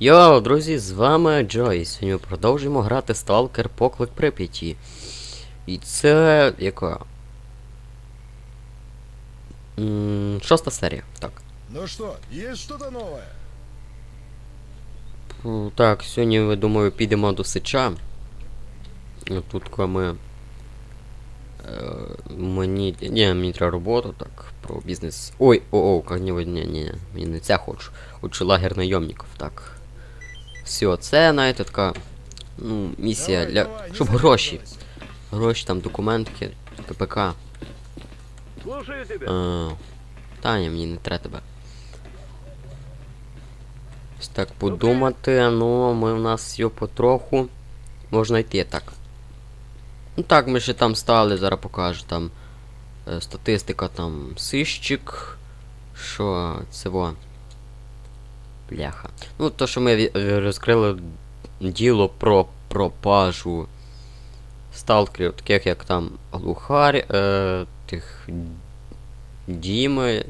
Йоу, друзі, з вами Джой. Сьогодні ми продовжуємо грати Stalker Поклик Прип'яті. І це яка? Шоста серія, так. Ну что, есть что-то новое? Так, сьогодні, я думаю, підемо до Сича. Тут ми. Е, мені. Ні, мені треба роботу, так, про бізнес. Ой, о, о, ні, ні, ні, мені не це хочу. Хочу лагер найомників, так. Все, це, знаєте, така. Ну, місія для. щоб гроші. Гроші, там, документки, КПК. Слушаю тебя. А, Таня, мені не треба тебе. Ось так подумати, ну ми в нас його потроху. Можна йти так. Ну так, ми ще там стали, зараз покажу там. е, Статистика там сищик. Що це во. Бляха. Ну, то, що ми е, розкрили діло про пропажу сталкерів, таких як там глухарь, е, тих Діми.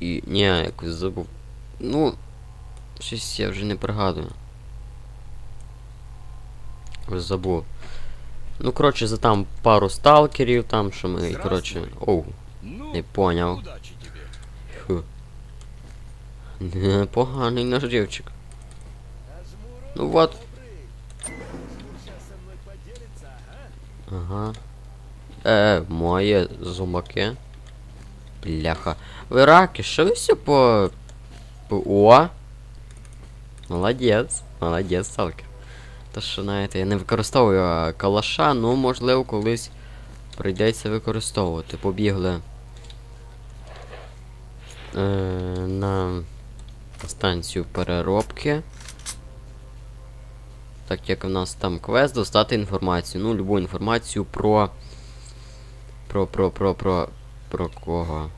І. Ні, якось забув. Ну. Щось я вже не пригадую. Забув. Ну, коротше, за там пару сталкерів, там, що ми, коротше. Оу, Ну, не поняв. тебе. Наш дівчик. Ну от. Ага. Е, моє зумаки. Бляха. Ви раки, що ви все по... по... О! Молодець. Молодець, сталкер. Та що, знаєте, я не використовую калаша, ну можливо колись прийдеться використовувати. Побігли. Е, на станцію переробки. Так як у нас там квест, достати інформацію. Ну, любу інформацію про. Про, про, про, про. Про кого?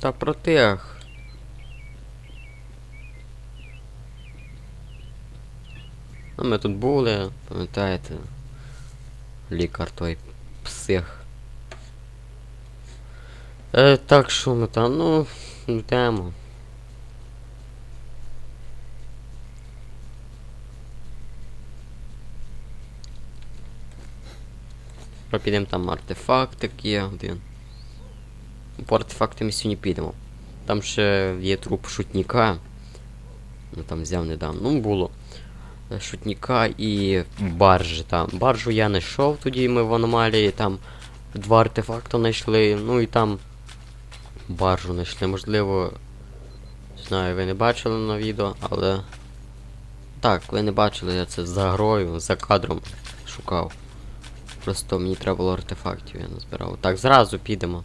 Та про тих. Ну, ми тут були, пам'ятаєте? Лікар той псих. Е, так, що ми там, ну, йдемо. Підемо там артефактик є один. По артефакти ми сьогодні підемо. Там ще є труп шутніка. Ну там взяв недавно. Ну було. Е, Шутніка і баржі там. Баржу я не тоді, ми в аномалії там два артефакти знайшли. Ну і там баржу знайшли. Можливо. Знаю, ви не бачили на відео, але. Так, ви не бачили, я це за грою, за кадром шукав. Просто мені треба було артефактів, я не збирав. Так, зразу підемо.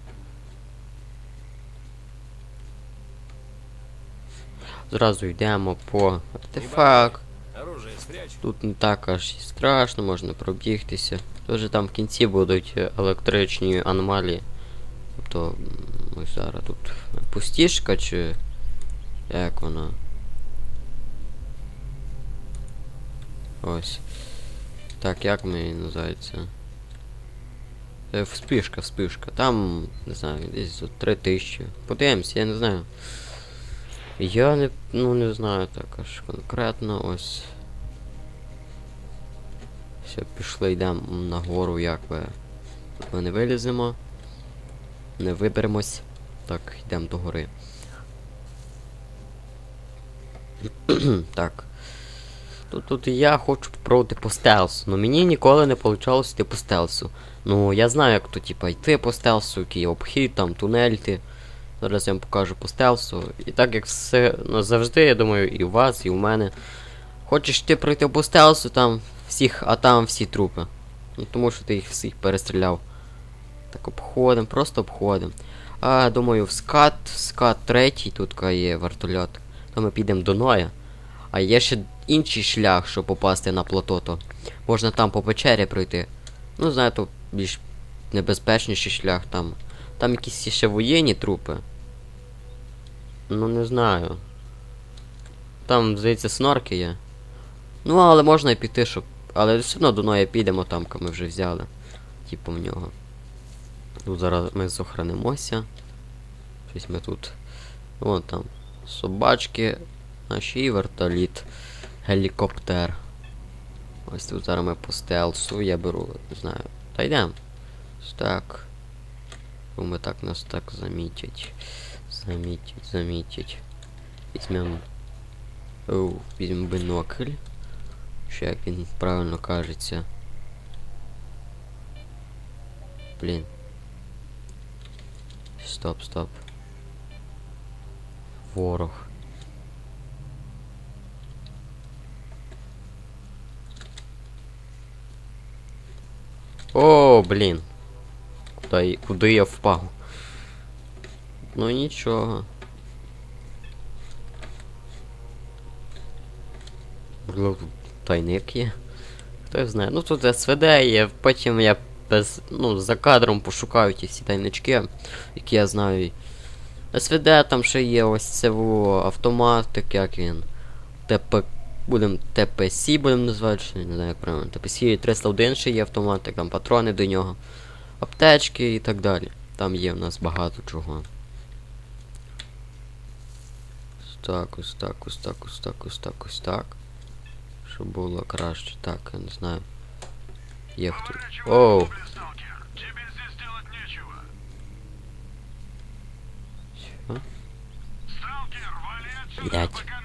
Зразу йдемо по артефакт. Тут не так аж і страшно, можна пробігтися. Тож там в кінці будуть електричні аномалії. Тобто, м, ось зараз тут пустішка чи як вона? Ось. Так, як ми її називається? Е, Вспишка, вспишка. Там, не знаю, десь за 3000. Подивимось, я не знаю. Я не, ну не знаю так аж конкретно ось. Все, пішли, йдемо нагору, як би. Тут ми не виліземо. Не виберемось. Так, йдемо до гори. так. Тут, тут я хочу попробувати по стелсу. Ну мені ніколи не вийшло йти по стелсу. Ну я знаю, як то типа йти по стелсу, який обхід, там тунель йти. Зараз я вам покажу по стелсу. І так як все ну, завжди, я думаю, і у вас, і у мене. Хочеш ти пройти по стелсу, там всіх, а там всі трупи. Ну тому що ти їх всіх перестріляв. Так обходимо, просто обходимо. А, думаю, в скат, в скат третій, тут є вертольот. То ми підемо до Ноя. А є ще інший шлях, щоб попасти на плато, то можна там по печері пройти. Ну, знаєте, більш небезпечніший шлях там. Там якісь ще воєнні трупи. Ну не знаю. Там, здається, снорки є. Ну, але можна і піти, щоб. Але все одно до Ноя підемо там, ми вже взяли. Типу в нього. Тут зараз ми зохранимося. Щось ми тут. Вон там. Собачки. Наші вертоліт. Гелікоптер. Ось тут зараз ми по стелсу. Я беру, не знаю. Та йдем. Ось так. Думаю, так нас так замітять. Замітять, замітять. Візьмемо. Оу, візьмемо бинокль. Що як він правильно кажеться. Блін. Стоп, стоп. Ворог. О, блін. Куди, я- куди я впав? Ну нічого. Можливо, тут тайник є. Хто його знає. Ну тут СВД є, потім я без. Ну, за кадром пошукаю ті всі тайнички, які я знаю. СВД там ще є ось це автоматик, як він. ТП. Будем ТПС будемо називати, не знаю як правильно. ТПС 301 ще є автоматик, там патрони до нього. Аптечки і так далі. Там є в нас багато чого. Ось так, ось так, ось так, ось так, ось так, ось так. Щоб було краще. Так, я не знаю. Є хто. Оу! Повыдергали.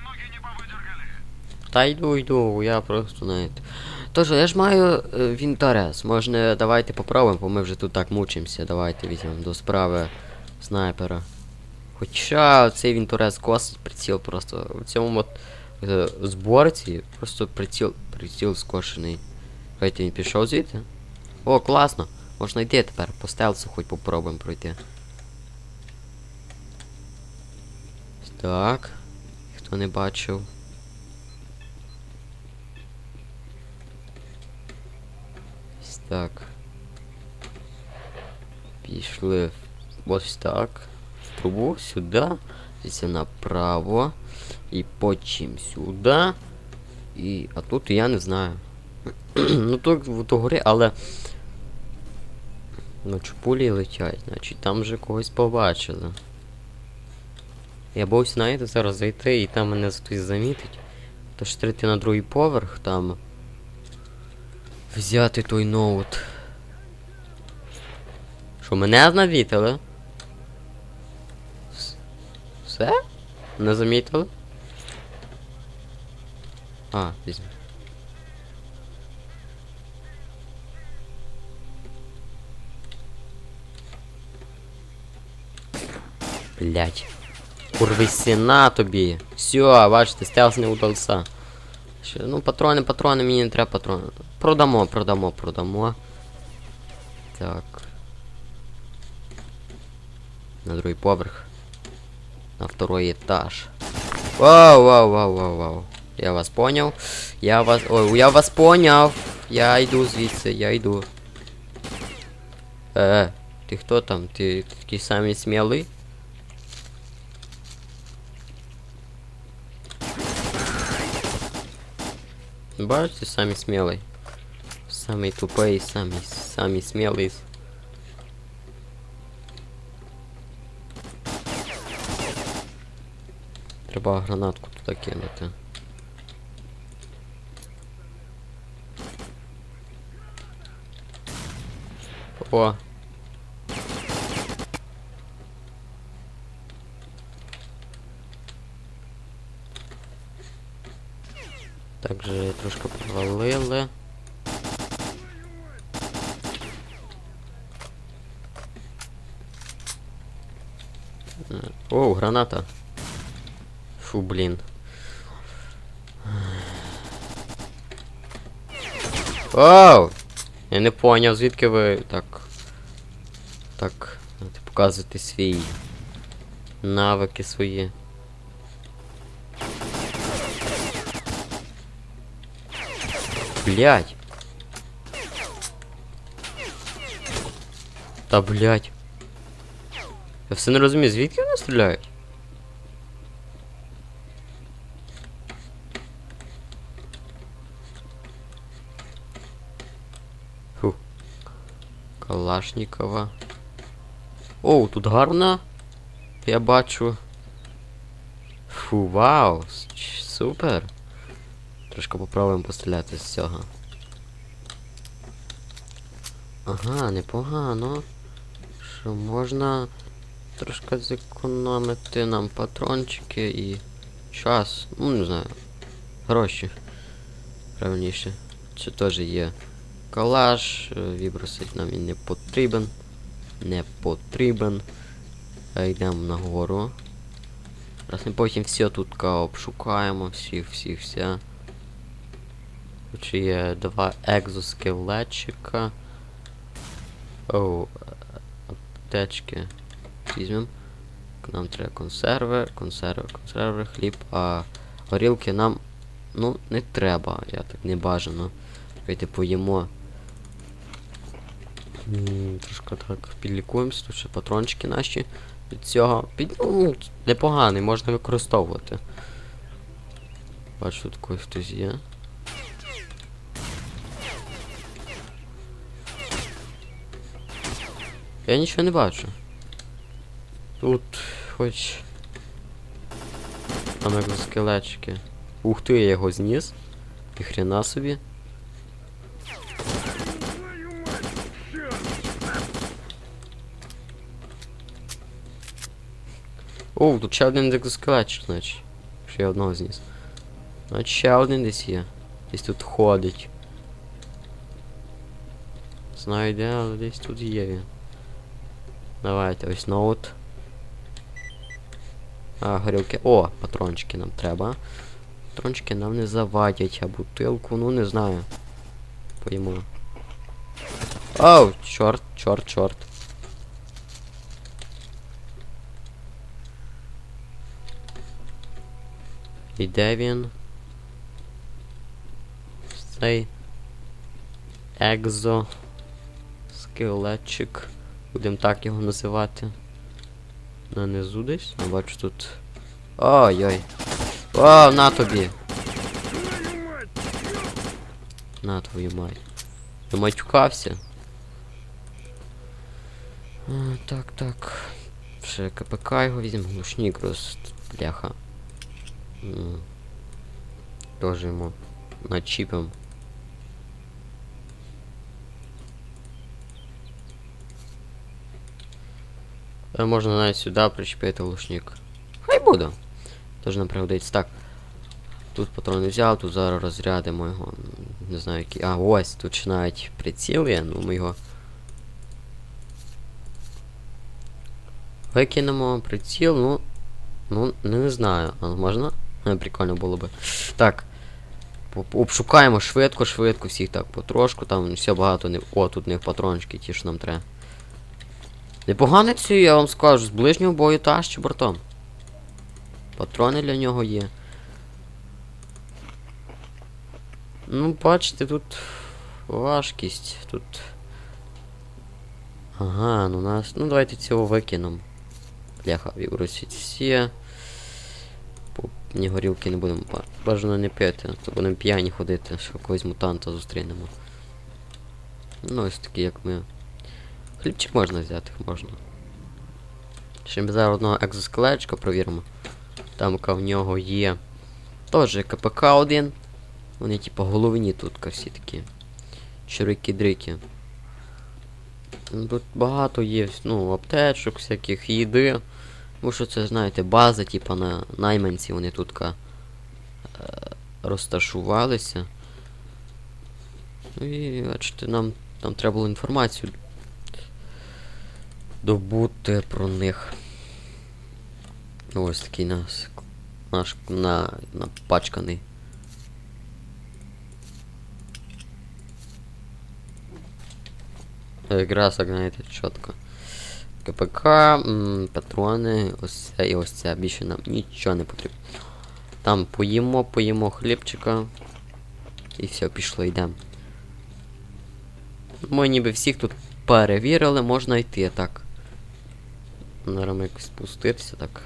Та йду, йду, я просто знаєте. Тож, я ж маю е, вінторез. Може, давайте попробуємо, бо ми вже тут так мучимося. Давайте візьмемо до справи снайпера. Хоча цей вінторез косить приціл просто. В цьому от, е, зборці просто приціл, приціл скошений. Хайте він пішов звідти. О, класно! Можна йти тепер, по стелсу хоч попробуємо пройти. Так. Хто не бачив. Так. Пішли ось так. В трубу сюди. Звідси направо. І потім сюди. І. А тут я не знаю. ну тут в до гори, але. Ну чупулі летять, значить там вже когось побачили. Я боюсь, знаєте, зараз зайти і там мене хтось замітить. Тож трити на другий поверх там. Взяти той ноут. Що, мене навітили? Все? Не замітили? А, візьми. Блять. Курвисіна тобі. Все, бачите, стелс не удався. Ще, ну, патрони, патрони, мені не треба патрони. Продамо, продамо, продамо. Так. На другий поверх. На второй этаж. Вау, вау, вау, вау, вау. Я вас понял. Я вас. Ой, я вас понял. Я йду звідси, я йду. Е, ти хто там? Ти такий самий смілий? Бачите, самый смелый. Самый тупой, самый, самый смелый. Треба гранатку туди кинути. О! Граната. Фу, блін. Оу! Я не поняв, звідки ви так. Так. Показуєте свій. Навики свої. Блять. Та блять. Я все не розумію, звідки вони стріляють? Калашникова. Оу, тут гарна я бачу. Фу, вау! Супер! Трошки попробуємо постріляти з цього. Ага, непогано. Що можна трошки зекономити нам патрончики і час. Ну, не знаю. Гроші. Правильніше. Це теж є калаш. е, Вібросить нам він не потрібен. Не потрібен. Е, Йдемо нагору. Раз ми потім все тут обшукаємо, всіх, всіх, вся. Тут ще є два екзоскелетчика. Оу, е, аптечки. Візьмем. Нам треба консерви, консерви, консерви, хліб, а горілки нам ну не треба, я так не бажано. Давайте поїмо. М, Трошки так підлікуємося, тут ще патрончики наші від цього. Під, ну, непоганий, можна використовувати. Бачу, когось хтось є. Я нічого не бачу. Тут хоч. Там екзоскелетчики. Ух ти, я його зніс. І хрена собі. О, тут ще один екзоскелетчик, значить. Ще одного зніс. Значить ще один десь є. Десь тут ходить. Знаю де, але десь тут є він. Давайте, ось ноут. А, горілки. О, патрончики нам треба. Патрончики нам не завадять, а бутилку, ну не знаю. Поїмо. Оу, чорт, чорт, чорт. І де він? Цей екзо скелетчик. Будемо так його називати. Нанизу десь. Я бачу тут. Ой-ой. О, на тобі. На твою мать. Я матюкався. Так, так. Ще КПК його візьмемо. Глушник роз... Бляха. Тоже йому начіпем. Е, Можна навіть сюди причепити глушник. Хай буде. Тож нам пригодиться. Так. Тут патрони взяв, тут зараз розрядимо його. Не знаю який. А, ось, тут ще навіть приціл є, ну ми його. Викинемо приціл, ну. Ну, не знаю. А можна? Е, Прикольно було би. Так. Обшукаємо швидко, швидко всіх так потрошку, там все багато не. О, тут в них патрончики, ті, що нам треба. Непогано ці, я вам скажу, з ближнього бою тащу бортом. Патрони для нього є. Ну, бачите, тут важкість, тут. Ага, ну нас. Ну давайте цього викинемо. Бляха, вібросить всі. Ні горілки не будемо ба- бажано не пити, то будемо п'яні ходити, що когось мутанта зустрінемо. Ну, ось такі, як ми. Хлібчик можна взяти, можна. Ще ми зараз одного екзоскелетчика провіримо. Там в нього є. Теж КПК один. Вони типу головні тут всі такі. Чирики-дрики. Тут багато є, ну, аптечок, всяких їди. Тому що це, знаєте, база, типу, на найманці вони тут е, розташувалися. Ну і бачите, нам, нам треба було інформацію добути про них. Ну, Ось такий нас наш на, напачканий. Як знаєте, чітко. КПК, патрони, ось це і ось це. Більше нам нічого не потрібно. Там поїмо, поїмо хлібчика. І все, пішло, йдемо. Ми ніби всіх тут перевірили, можна йти так. Ми якось спуститися так.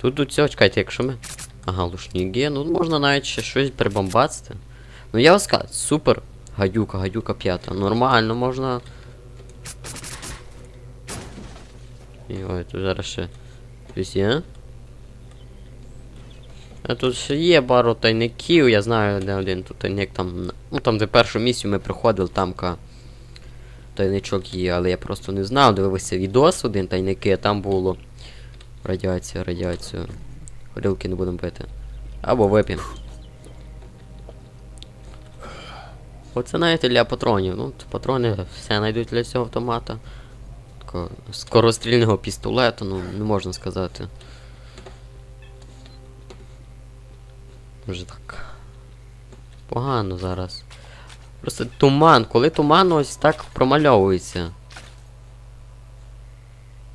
Тут до цього, чекайте, якщо ми. Ага, лушник є, ну можна навіть ще щось прибомбацити. Ну я вам скажу, супер Гадюка, гадюка п'ята. Нормально, можна. І ой, тут зараз ще. Щось є? А тут ще є пару тайників, я знаю, де один тут тайник там. Ну там де першу місію ми приходили, там ка. Тайничок є, але я просто не знав, дивився відос один тайники, а там було. Радіація, радіація. Горілки не будемо пити. Або вип'ємо. Оце навіть для патронів. Ну, патрони все знайдуть для цього автомата. Такого скорострільного пістолету, ну, не можна сказати. Вже так. Погано зараз. Просто туман. Коли туман ось так промальовується.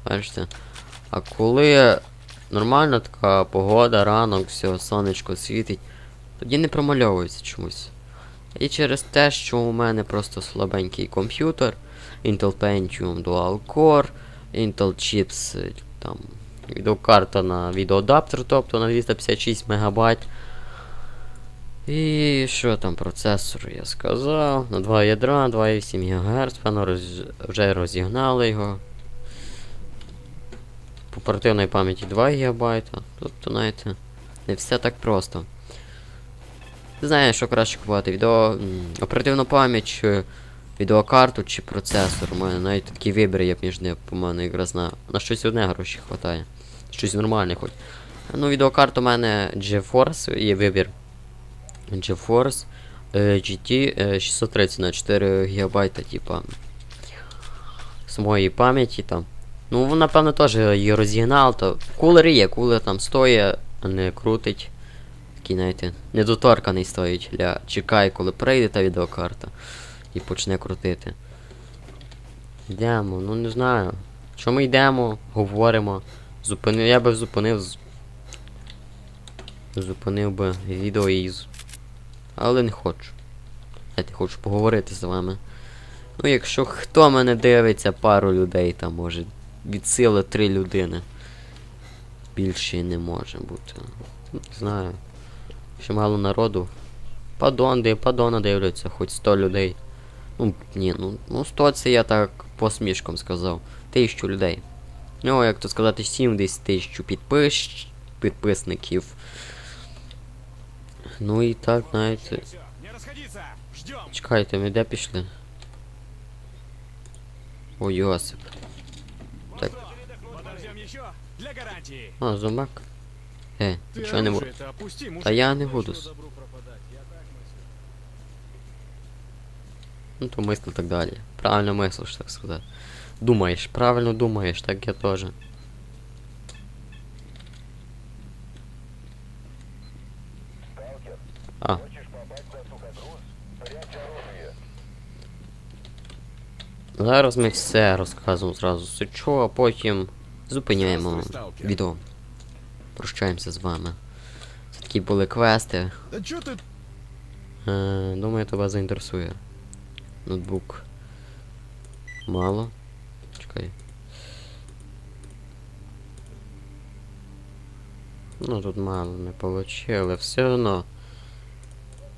Бачите? А коли нормальна така погода, ранок, все, сонечко світить, тоді не промальовується чомусь. І через те, що у мене просто слабенький комп'ютер, Intel Pentium Dual Core, Intel Chips, там, відеокарта на відеоадаптер, тобто на 256 МБ. І що там процесор, я сказав. На 2 ядра, 2,7 ГГц, певно, роз... вже розігнали його. По оперативної пам'яті 2 ГБ. Тобто, знаєте, не все так просто. Ти знаєш, що краще купувати відео. Оперативну пам'ять, чи відеокарту, чи процесор. У мене навіть такий вибір є між ними, по мене якраз на, на щось одне гроші хватає. Щось нормальне хоч. Ну, відеокарта у мене GeForce, є вибір. GeForce е, GT е, 630 на 4 ГБ, типа. З моєї пам'яті там. Ну, вона, напевно, теж її розігнав, то кулер є, кулер там стоїть, не крутить. Такий, знаєте, недоторканий стоїть. Ля, чекай, коли прийде та відеокарта. І почне крутити. Йдемо, ну не знаю. Що ми йдемо, говоримо. Зупини... Я би зупинив. Зупинив би відео і. з- Але не хочу. Я хочу поговорити з вами. Ну, якщо хто мене дивиться, пару людей там може. Від сили три людини. Більше не може бути. Знаю. Ще мало народу. Падон, де падона дивляться, хоч 100 людей. Ну, ні, ну, ну 100 це я так посмішком сказав. Тисячу людей. Ну, як то сказати, 70 тисяч підпис... підписників. Ну і так, знаєте. Чекайте, ми де пішли? О, Йосип. Так. А, зумак. Е, нічого не буду. Та я не буду. Ну, то мисль так далі. Правильно мислиш, так сказати. Думаєш, правильно думаєш, так я теж. А. Зараз ми все розказуємо зразу сучу, а потім зупиняємо відео. Прощаємося з вами. Це такі були квести. Да чё ты... Е, думаю, тебе заінтересує. Ноутбук. Мало. Чекай. Ну тут мало не получили, все одно.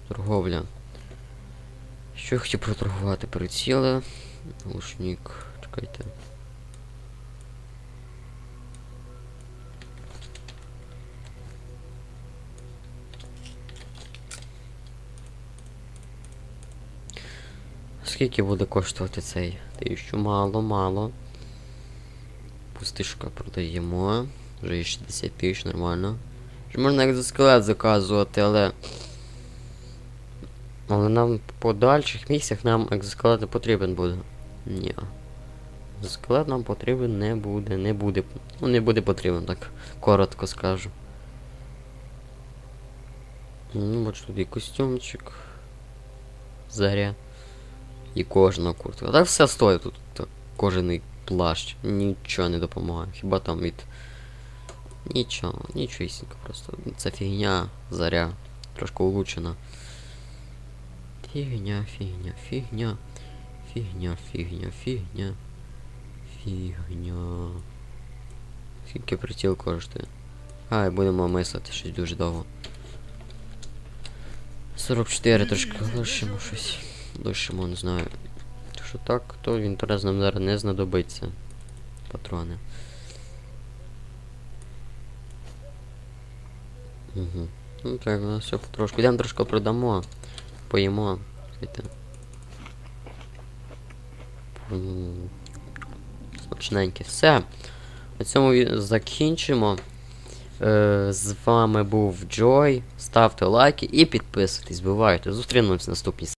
Торговля. Що я хотів проторгувати? Приціли. Глушник. Чекайте. Скільки буде коштувати цей? Тисячу мало, мало. Пустишка продаємо. Вже є 60 тисяч, нормально. Вже можна екзоскелет заказувати, але. Але нам в подальших місцях нам екзоскелет не потрібен буде. Ні. Екзоскелет нам потрібен не буде, не буде. Ну не буде потрібен, так коротко скажу. Ну, бач, тут і костюмчик. Заря. І кожна куртка. Так все стоїть тут. Так, кожен плащ. Нічого не допомагає. Хіба там від. Нічого, нічогісінько просто. Це фігня, заря. Трошки улучшена. Фігня, фігня, фігня. Фігня, фігня, фігня. Фігня. Скільки приціл коштує? Ай, будемо мислити щось дуже довго. 44 трошки лишимо щось. Не знаю. Що так, то інтерес нам зараз не знадобиться. Патрони. Угу. Ну так, у нас все потрошку. Йдемо трошки продамо. Поїмо. Слухайте. Смачненьке. Все. На цьому закінчимо. Е, з вами був Джой. Ставте лайки і підписуйтесь. Бувайте. Зустрінемось в наступній серії.